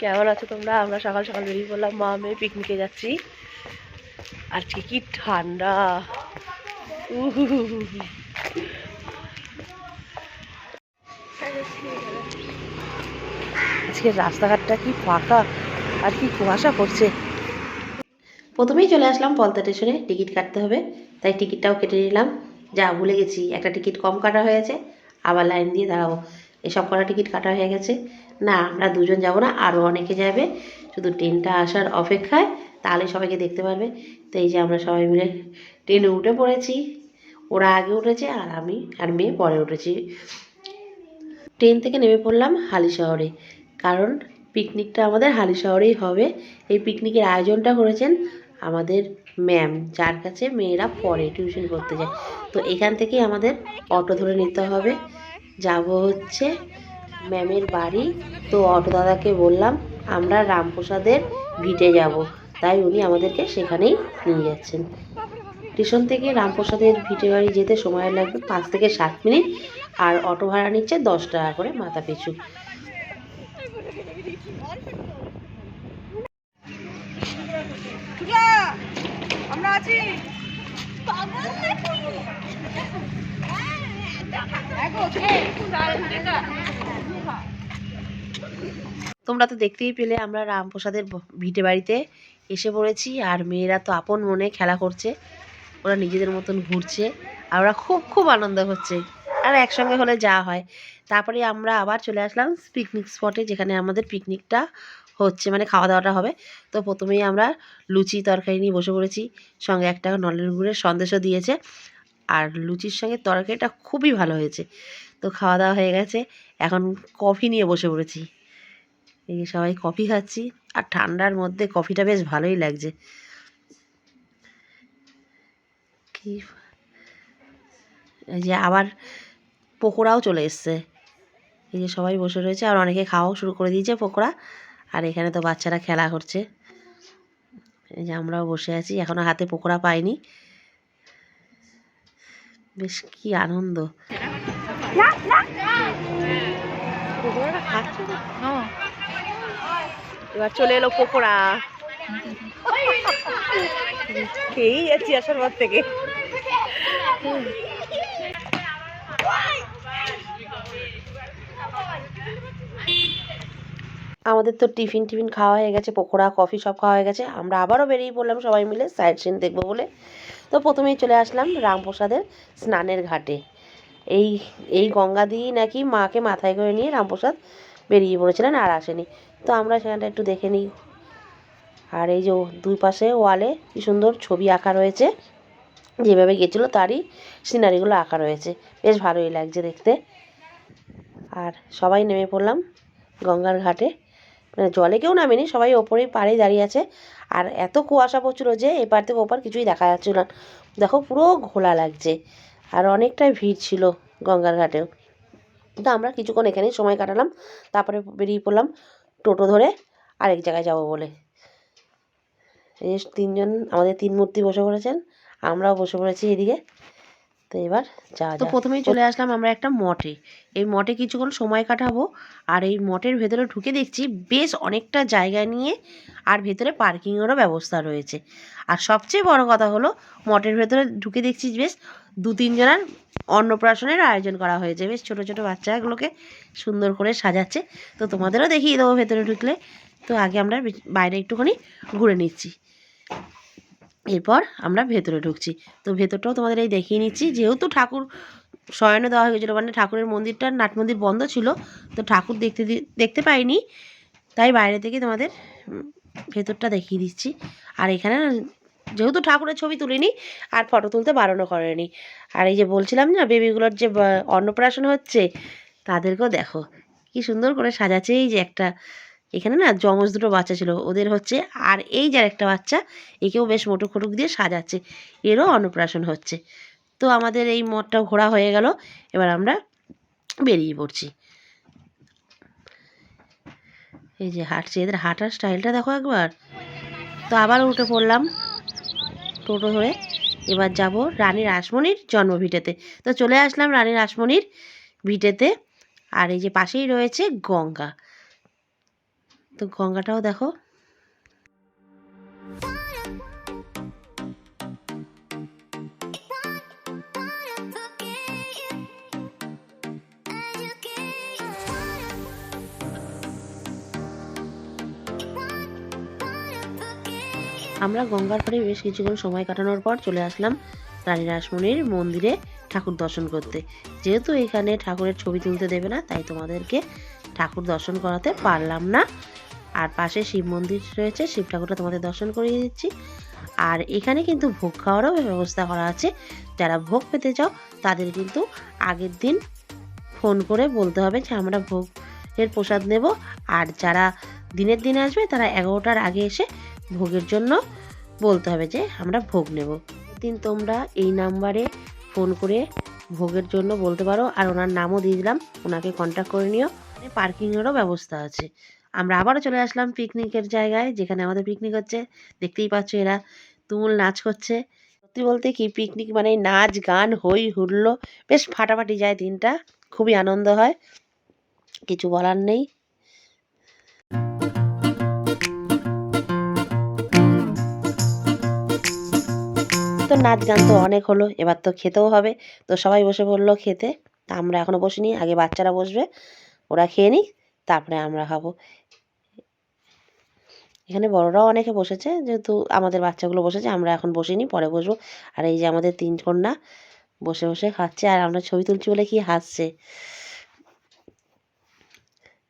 কেমন আছো তোমরা? আমরা সকাল সকাল বেরিয়ে পড়লাম মা মেয়ে পিকনিকে যাচ্ছি। আজকে কি ঠান্ডা। আজকে রাস্তাঘাটটা কি ফাঁকা আর কি কুয়াশা পড়ছে? প্রথমেই চলে আসলাম পলতা স্টেশনে, টিকিট কাটতে হবে। তাই টিকিটটাও কেটে নিলাম। যা ভুলে গেছি, একটা টিকিট কম কাটা হয়েছে আবার লাইন দিয়ে দাঁড়াবো। এসব কটা টিকিট কাটা হয়ে গেছে। না, আমরা দুজন যাব না আরও অনেকে যাবে। শুধু ট্রেনটা আসার অপেক্ষায়, তাহলে সবাইকে দেখতে পারবে। তো এই যে আমরা সবাই মিলে ট্রেনে উঠে পড়েছি। ওরা আগে উঠেছে, আর আমি আর মেয়ে পরে উঠেছি। ট্রেন থেকে নেমে পড়লাম হালি শহরে, কারণ পিকনিকটা আমাদের হালি শহরেই হবে। এই পিকনিকের আয়োজনটা করেছেন আমাদের ম্যাম, যার কাছে মেয়েরা পড়ে টিউশন করতে যায়। তো এখান থেকেই আমাদের অটো ধরে নিতে হবে। যাব হচ্ছে ম্যামের বাড়ি। তো অটো দাদাকে বললাম আমরা রামপ্রসাদের ভিটে যাব। তাই উনি আমাদেরকে সেখানেই নিয়ে যাচ্ছেন। স্টেশন থেকে রামপ্রসাদের ভিটে বাড়ি যেতে সময় লাগবে পাঁচ থেকে সাত মিনিট আর অটো ভাড়া নিচ্ছে দশ টাকা করে মাথা পিছু। আমরা আছি। তোমরা তো দেখতেই পেলে আমরা রামপ্রসাদের ভিটে বাড়িতে এসে পড়েছি আর মেয়েরা তো আপন মনে খেলা করছে। ওরা নিজেদের মতন ঘুরছে আর ওরা খুব খুব আনন্দ হচ্ছে। আর একসঙ্গে হলে যা হয়। তারপরে আমরা আবার চলে আসলাম পিকনিক স্পটে যেখানে আমাদের পিকনিকটা হচ্ছে মানে খাওয়া দাওয়াটা হবে। তো প্রথমেই আমরা লুচি তরকারি নিয়ে বসে পড়েছি। সঙ্গে একটা নলের গুড়ের সন্দেশও দিয়েছে। আর লুচির সঙ্গে তরকারিটা খুবই ভালো হয়েছে। তো খাওয়া দাওয়া হয়ে গেছে। এখন কফি নিয়ে বসে পড়েছি। এই যে সবাই কফি খাচ্ছি। আর ঠান্ডার মধ্যে কফিটা বেশ ভালোই লাগছে। কি এই যে আবার পকোড়াও চলে এসছে। এই যে সবাই বসে রয়েছে আর অনেকে খাওয়াও শুরু করে দিয়েছে পকোড়া। আর এখানে তো বাচ্চারা খেলা করছে। এই যে আমরাও বসে আছি এখনও হাতে পকোড়া পাইনি। বেশ কি আনন্দ। খাচ্ছে? না এবার চলে এলো পকোড়া। খেয়েই যাচ্ছি আসার পর থেকে। আমাদের তো টিফিন টিফিন খাওয়া হয়ে গেছে, পকোড়া, কফি সব খাওয়া হয়ে গেছে। আমরা আবারও বেরিয়ে পড়লাম সবাই মিলে সাইড সিন দেখব বলে। তো প্রথমেই চলে আসলাম রামপ্রসাদের স্নানের ঘাটে। এই এই গঙ্গা দিয়েই নাকি মাকে মাথায় করে নিয়ে রামপ্রসাদ বেরিয়ে পড়েছিলেন আর আসেনি। তো আমরা সেখানটা একটু দেখে নিই। আর এই যে দুই পাশে ওয়ালে কি সুন্দর ছবি আঁকা রয়েছে। যেভাবে গেছিল তারই সিনারিগুলো আঁকা রয়েছে। বেশ ভালোই লাগছে দেখতে। আর সবাই নেমে পড়লাম গঙ্গার ঘাটে। মানে জলে কেউ নামেনি, সবাই ওপরেই পাড়ে দাঁড়িয়ে আছে। আর এত কুয়াশা পড়ছিলো যে এপার থেকে ওপার কিছুই দেখা যাচ্ছিল না। দেখো পুরো ঘোলা লাগছে। আর অনেকটাই ভিড় ছিল গঙ্গার ঘাটেও। তো আমরা কিছুক্ষণ এখানেই সময় কাটালাম, তারপরে বেরিয়ে পড়লাম টোটো ধরে আরেক জায়গায় যাব বলে। এই তিনজন আমাদের তিন মূর্তি বসে পড়েছেন আমরাও বসে পড়েছি এদিকে। তো এবার যাওয়া তো প্রথমেই চলে আসলাম আমরা একটা মঠে। এই মঠে কিছুক্ষণ সময় কাটাবো আর এই মঠের ভেতরে ঢুকে দেখছি বেশ অনেকটা জায়গা নিয়ে আর ভেতরে পার্কিংয়েরও ব্যবস্থা রয়েছে। আর সবচেয়ে বড় কথা হলো মঠের ভেতরে ঢুকে দেখছি বেশ দু তিনজনের অন্নপ্রাশনের আয়োজন করা হয়েছে। বেশ ছোটো ছোটো বাচ্চাগুলোকে সুন্দর করে সাজাচ্ছে। তো তোমাদেরও দেখিয়ে দেবো ভেতরে ঢুকলে। তো আগে আমরা বাইরে একটুখানি ঘুরে নিচ্ছি। এরপর আমরা ভেতরে ঢুকছি। তো ভেতরটাও তোমাদের এই দেখিয়ে নিচ্ছি। যেহেতু ঠাকুর শয়নে দেওয়া হয়ে গেছিল মানে ঠাকুরের মন্দিরটা নাট মন্দির বন্ধ ছিল, তো ঠাকুর দেখতে দেখতে পাইনি। তাই বাইরে থেকে তোমাদের ভেতরটা দেখিয়ে দিচ্ছি। আর এখানে যেহেতু ঠাকুরের ছবি তুলিনি আর ফটো তুলতে বারণও করেনি। আর এই যে বলছিলাম না বেবিগুলোর যে অন্নপ্রাশন হচ্ছে, তাদেরকেও দেখো, কি সুন্দর করে সাজাচ্ছে। এই যে একটা, এখানে না জমজ দুটো বাচ্চা ছিল, ওদের হচ্ছে, আর এই যে একটা বাচ্চা, একেও বেশ মোটুক ফটুক দিয়ে সাজাচ্ছে, এরও অন্নপ্রাশন হচ্ছে। তো আমাদের এই মঠটা ঘোরা হয়ে গেল, এবার আমরা বেরিয়ে পড়ছি। এই যে হাঁটছে, এদের হাঁটার স্টাইলটা দেখো একবার। তো আবার উঠে পড়লাম। টোটো ধরে এবার যাব রানী রাসমণির জন্মভিটেতে। তো চলে আসলাম রানী রাসমণির ভিটেতে। আর এই যে পাশেই রয়েছে গঙ্গা। তো গঙ্গাটাও দেখো। আমরা গঙ্গার পাড়ে বেশ কিছুক্ষণ সময় কাটানোর পর চলে আসলাম রানী রাসমণির মন্দিরে ঠাকুর দর্শন করতে। যেহেতু এখানে ঠাকুরের ছবি তুলতে দেবে না, তাই তোমাদেরকে ঠাকুর দর্শন করাতে পারলাম না। আর পাশে শিব মন্দির রয়েছে, শিব ঠাকুরটা তোমাদের দর্শন করিয়ে দিচ্ছি। আর এখানে কিন্তু ভোগ খাওয়ারও ব্যবস্থা করা আছে। যারা ভোগ পেতে চাও, তাদের কিন্তু আগের দিন ফোন করে বলতে হবে যে, আমরা ভোগের প্রসাদ নেব। আর যারা দিনের দিন আসবে, তারা এগারোটার আগে এসে ভোগের জন্য বলতে হবে যে আমরা ভোগ নেব। দিন তোমরা এই নাম্বারে ফোন করে ভোগের জন্য বলতে পারো, আর ওনার নামও দিয়ে দিলাম, ওনাকে কন্ট্যাক্ট করে নিও। পার্কিংয়েরও ব্যবস্থা আছে। আমরা আবারও চলে আসলাম পিকনিকের জায়গায়, যেখানে আমাদের পিকনিক হচ্ছে। দেখতেই পাচ্ছ এরা তুমুল নাচ করছে। সত্যি বলতে কি পিকনিক মানে নাচ, গান, হই হুল্লো বেশ ফাটাফাটি যায় দিনটা। খুবই আনন্দ হয়। কিছু বলার নেই। তো নাচ গান তো অনেক হলো, এবার তো খেতেও হবে। তো সবাই বসে পড়ল খেতে, তা আমরা এখনও বসিনি, আগে বাচ্চারা বসবে, ওরা খেয়ে নিক, তারপরে আমরা খাব। এখানে বড়রাও অনেকে বসেছে, যেহেতু আমাদের বাচ্চাগুলো বসেছে, আমরা এখন বসিনি, পরে বসবো। আর এই যে আমাদের তিন কন্যা বসে বসে খাচ্ছে, আর আমরা ছবি তুলছি বলে কি হাসছে।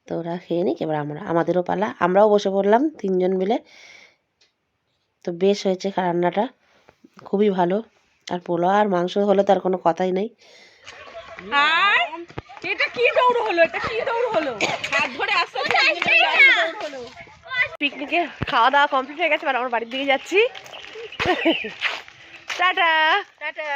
তো ওরা খেয়ে নিক, এবার আমরা, আমাদেরও পালা, আমরাও বসে পড়লাম তিনজন মিলে। তো বেশ হয়েছে রান্নাটা। খুবই ভালো। আর পোলাও আর মাংস হলে তার কোনো কথাই নেই। আর এটা কি দৌড় হলো? এটা কি দৌড় হলো? হাত ধরে আস্তে আস্তে দৌড় হলো পিকনিকে খাওয়া দাওয়া কমপ্লিট হয়ে গেছে এবার আমার বাড়ির দিকে যাচ্ছি। টাটা। টাটা।